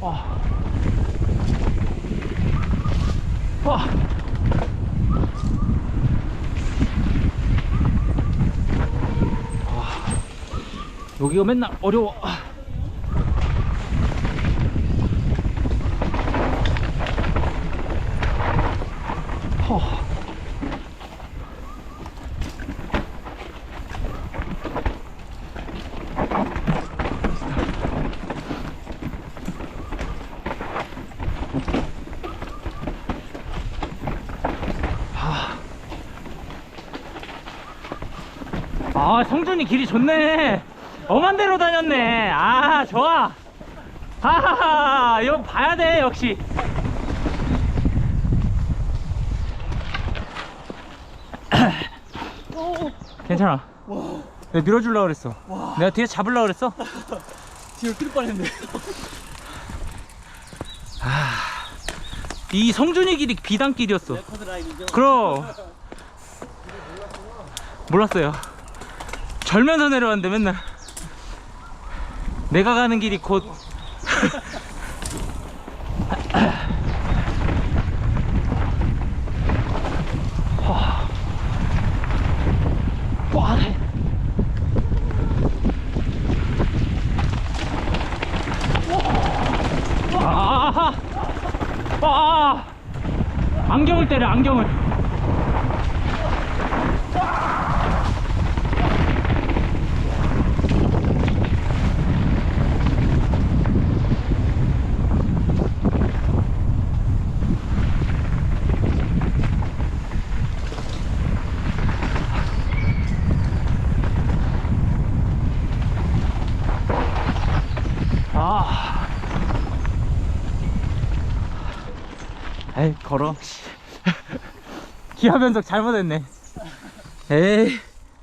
와. 와. 여기가 맨날 어려워. 아 성준이 길이 좋네. 데로 다녔네. 아 좋아. 하하하 이거 봐야 돼 역시. 괜찮아. 내가 밀어주려고 그랬어. 내가 뒤에 잡으려고 그랬어? 뒤로 뛸 뻔했네. 이 성준이 길이 비단길이었어. 그럼. 몰랐어요 절면서 내려왔는데 맨날 내가 가는 길이 곧. 아. 안경을 때려 안경을 아. 에이 걸어. 기아 변속 잘못했네. 에이